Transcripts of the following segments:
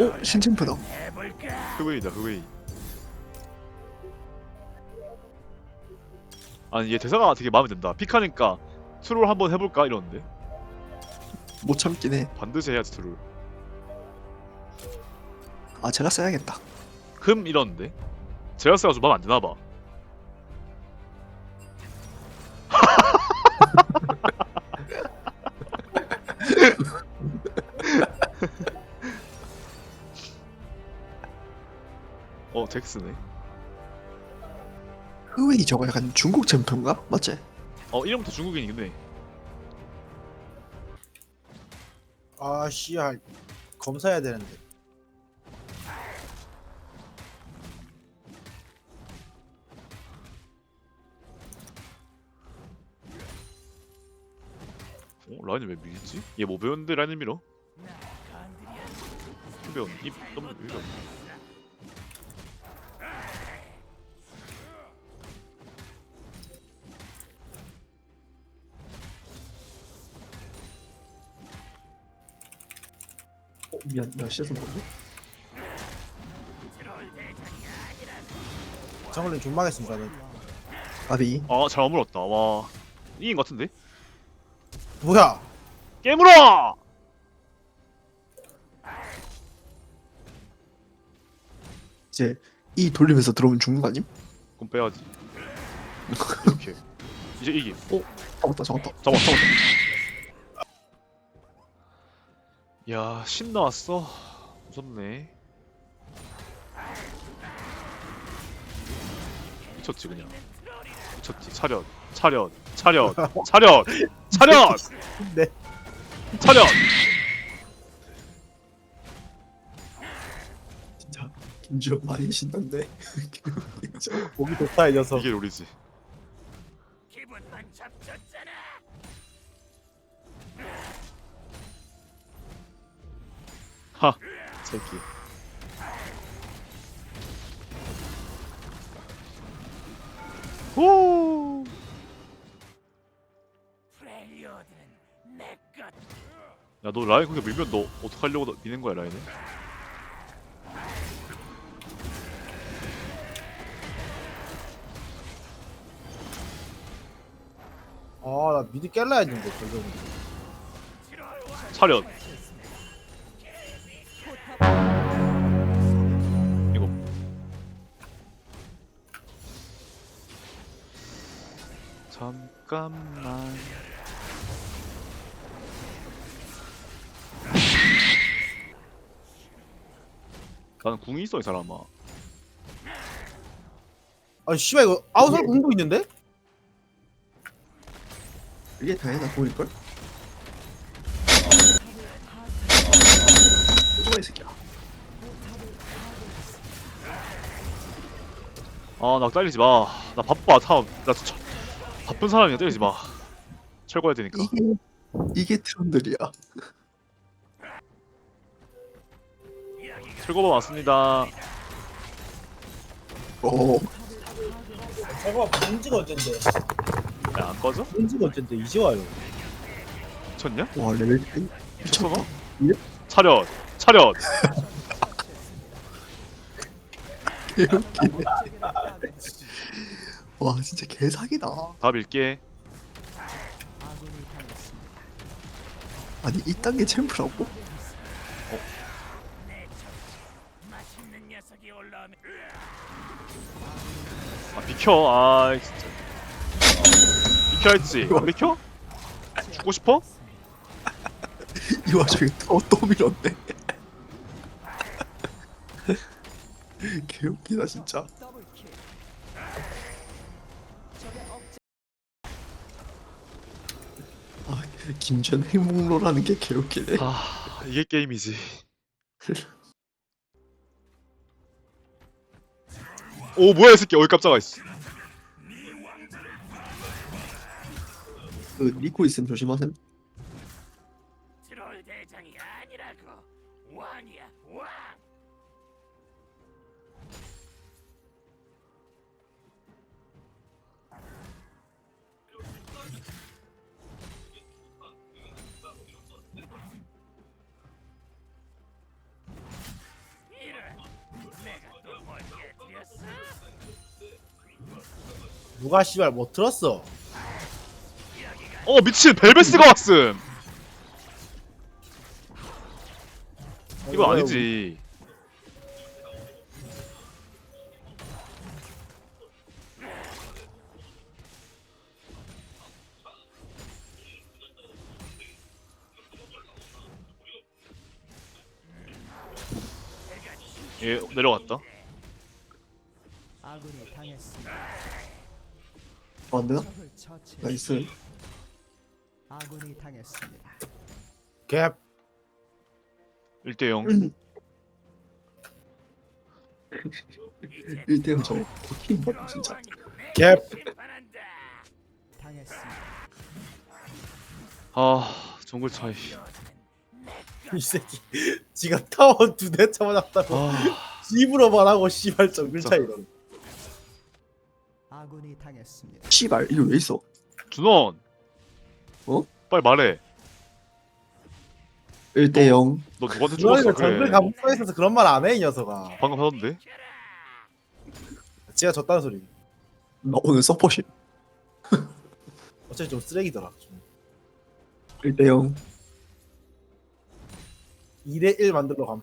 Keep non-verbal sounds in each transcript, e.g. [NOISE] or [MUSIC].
어? 신챔프다. 흐웨이다 흐웨이. 아니 얘 대사가 되게 마음에 든다. 픽하니까 트롤 한번 해볼까? 이러는데. 못 참긴 해아 반드시 해야지 트롤. 아, 제가 써야겠다. 흠 이러는데. 제라스가 좀 마음에 안 드나봐 어 잭스네 흐웨이 저거 약간 중국 챔프인가? 맞지? 어 이름부터 중국인이긴 해아 씨알 검사해야 되는데 어? 라인을 왜 밀지? 얘 뭐 배웠는데 라인을 밀어? 배운 입 너무 왜 이래? 어, 미안 나 시선 보네 정글링 존망했습니다 저는 아비. 아 잘 아물었다. 와. 이긴 것 같은데? 뭐야? 깨물어! 이제 이 돌리면서 들어오면 죽는 거 아님? 그럼 빼야지. [LAUGHS] 이렇게 이제 이김. 잡았다 잡았다. 잡아 잡았 야, 신 나왔어. 무섭네. 미쳤지 그냥. 미쳤지. 차렷, 차렷, 차렷, [LAUGHS] 차렷, 차렷, 네 차렷. 진짜 김주영 많이 신난데 진짜 목이 좋다 이 녀석 이게 롤이지. 하, 새끼. 오. 야, 너 라인 그렇게 밀면 너 어떡하려고 너 미는 거야, 라인을? 아나 미드 깰라 했는데 결국은 차렷. 잠깐만. 나는 궁이 있어 이 사람아. 아 씨발 이거 아웃솔 공도 있는데? 이게 다행이다 보일걸? 오토바이 이 새끼야 아나 때리지 마. 나 바빠 다음. 나 진짜 바쁜 사람이야 때리지 마. 철거해야 되니까. 이게 이게 트런들이야 철거반 왔습니다. 오 저거 본지가 어쩐데 야, 안 꺼져? 본지가 어쩐데 이제 와요 미쳤냐? 와 레벨 미쳤어? 차렷! 차렷! [LAUGHS] 개웃기네 와 진짜 개사기다 다 밀게. 아니 이딴 게 챔프라고? 아, 비켜. 아, 진짜. 비켜 했지. 안 비켜? 죽고 싶어? [LAUGHS] 이 와중에 또, 또 밀었네 [LAUGHS] 개웃기다 진짜 아 김전 행복로라는 게 개웃기네 아, 이게 게임이지. 오, 뭐야, 이 새끼. 어이, 깜짝아, 있어. 그 리코 있으면 조심하셈 트롤 대장이 아니라고 왕이야 왕 누가 씨발 못 들었어? 어 미친 벨베스가 왔음. 이거 아니지. 얘 예, 내려갔다. 아군이 당했습니다. 어, 안 되나? 나이스. 아군이 당했습니다. 갭 1대0 1대0 저거 버킹 봐 진짜. 갭. 당했습니다. 아 정글 차이 이 새끼 지가 타원 두대 쳐맞았다고 아 집으로 말하고 씨발 정글. 차이로 아군이 당했습니다. 씨발 이거 왜 있어? 준원! 어? 빨리 말해. 1대 0 너 누구한테 죽었어 그래? 감수에 있어서 그런 말 안 해 이 녀석아. 방금 하던데? 지가 졌다는 소리. 나 오늘 서포시 어차피 좀 쓰레기더라 좀. 1대 0 2대1 만들러 감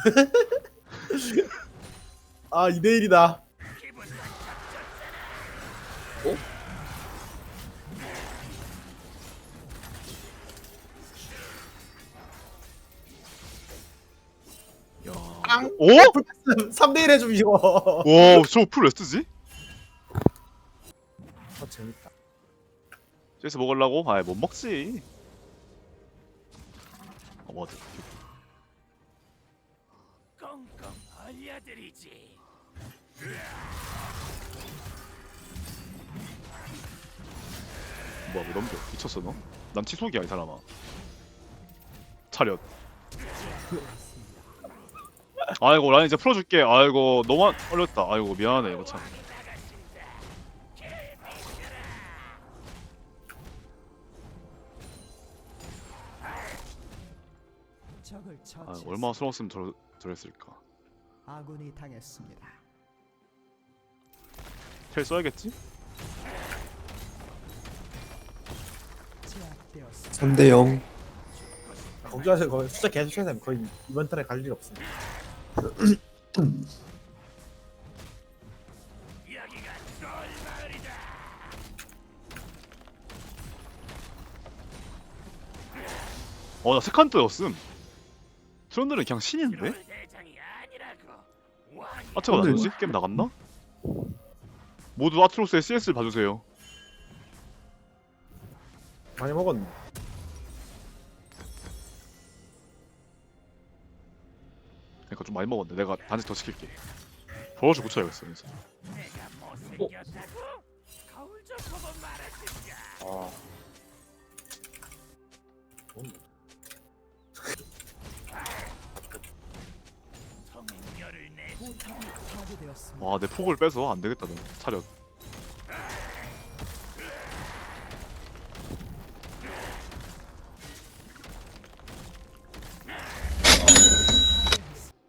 [LAUGHS] 아 2대1이다 오? 3대1 해좀 이거 와, 저풀 왜 쓰지? 아 재밌다 CS 먹으려고? 아이, 못 먹지. 어, 맞아. 꽁꽁 얼려드리지. 뭐야, 왜 넘겨? 미쳤어, 너? 난 치속이야, 이 사람아. 차렷. 아이고, 난 이제 풀어줄게. 아이고, 너무 어렸다. 아이고, 미안해, 이거 참. 아. 얼마나 서러웠으면 저, 저랬을까. 아군이 당했습니다. 텔 써야겠지? 제압되었습니다. 3대 0 걱정하세요 거의 숫자 계속 쳐야 되면 거의 이번 턴에 갈 일이 없습니다 여기가 쫄마을이다. 어, 나 세칸트였음. 트런들은 그냥 신인데? 아트가 근데- 나누지? 게임 나갔나? 모두 아트로스의 CS를 봐주세요. 많이 먹었네 그러니까 좀 많이 먹었네. 내가 단지 더 시킬게. 버러지 고쳐야겠어? 거울 좀 보고 말아 되었습니다. 와, 내 폭을 빼서 안 되겠다, 너. 차렷.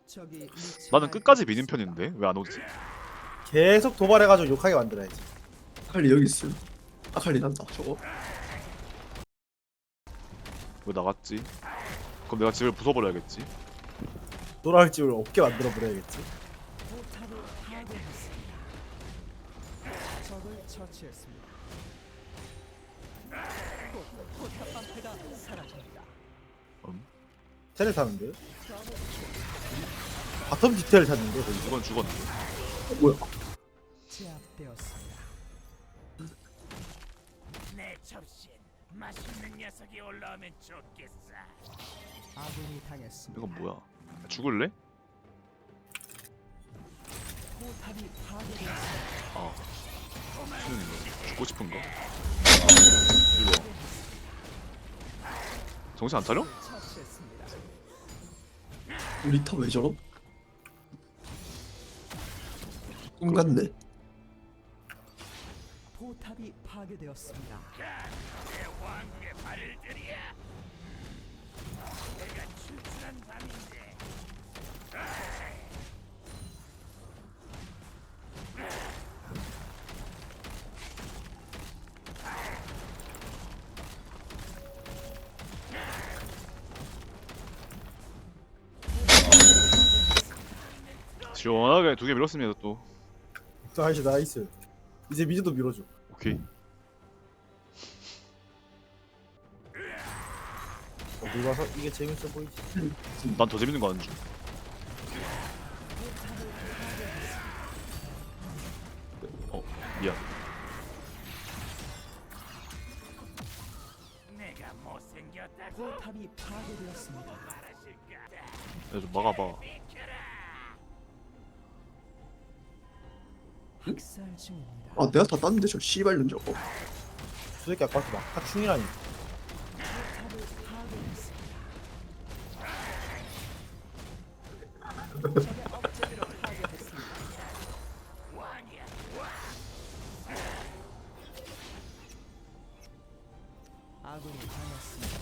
적이 나는 끝까지 미는 편인데 왜 안 오지? 계속 도발해가지고 욕하게 만들어야지 아칼리 여기 있음 아칼리 난다 저거 왜 나갔지? 그럼 내가 집을 부숴버려야겠지. 돌아올 집을 없게 만들어 버려야겠지 포탑을 파괴했습니다. 적을 처치했습니다. 포- 포탑 방패가 사라집니다. 테를 타는데 바텀 디테일 탔는데 거기 이건 죽었는데. 뭐야 제압되었습니다. 내 접신 맛있는 녀석이 올라오면 좋겠어. 아군이 당했습니다. 이건 뭐야? 죽을래? 포탑이 파괴되었습니다. 아. 죽는 거. 죽고 싶은가? 일로 와. 정신 안 차려? 탑왜 저럼? 꿈 같네 포탑이 파괴되었습니다. 시원하게 두 개 밀었습니다 또. 나이스 나이스. 이제 미드도 밀어줘. 오케이. 어디 가서 이게 재밌어 보이지? 난 더 재밌는 거 아는 줄 어, 미안. 내가 못생겼다고? 포탑이 파괴되었습니다. 말하실까? 야, 좀 막아봐 중입니다. 아 내가 다 땄는데 저 씨발 년 저거. 저 새끼 아까부터 막 하충이라니. 포탑을 파괴했습니다. 적의 업체를 파괴했습니다. 아군이 당했습니다.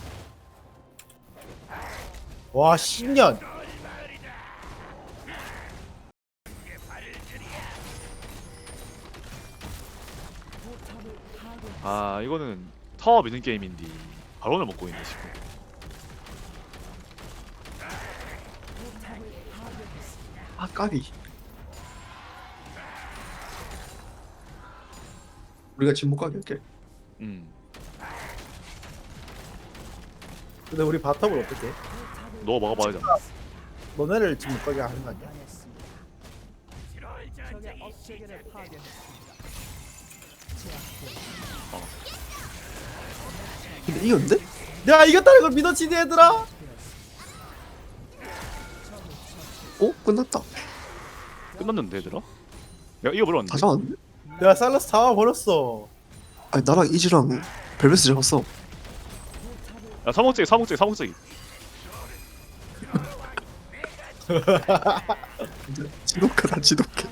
와 10년 포탑을 파괴. 아 이거는 타워 미는 게임인데 바론을 먹고 있네 지금. 아 까비 우리가 침묵하게 할게 음 근데 우리 바텀을 어떻게 포탑을 너 막아봐야지 너네를 지금 못 가게 하는 거 아니야? 적의 업체계를. 파괴했습니다. 근데 이겼는데? 야 이겼다는 걸 믿어지니 얘들아 어? 끝났다 끝났는데 얘들아? 야 이거 물었는데 다 잡았는데? 내가 살라스 잡아 버렸어 아니 나랑 이지랑 벨베스 잡았어 야 사목제기 사목제기 사목제기 지독하다 지독해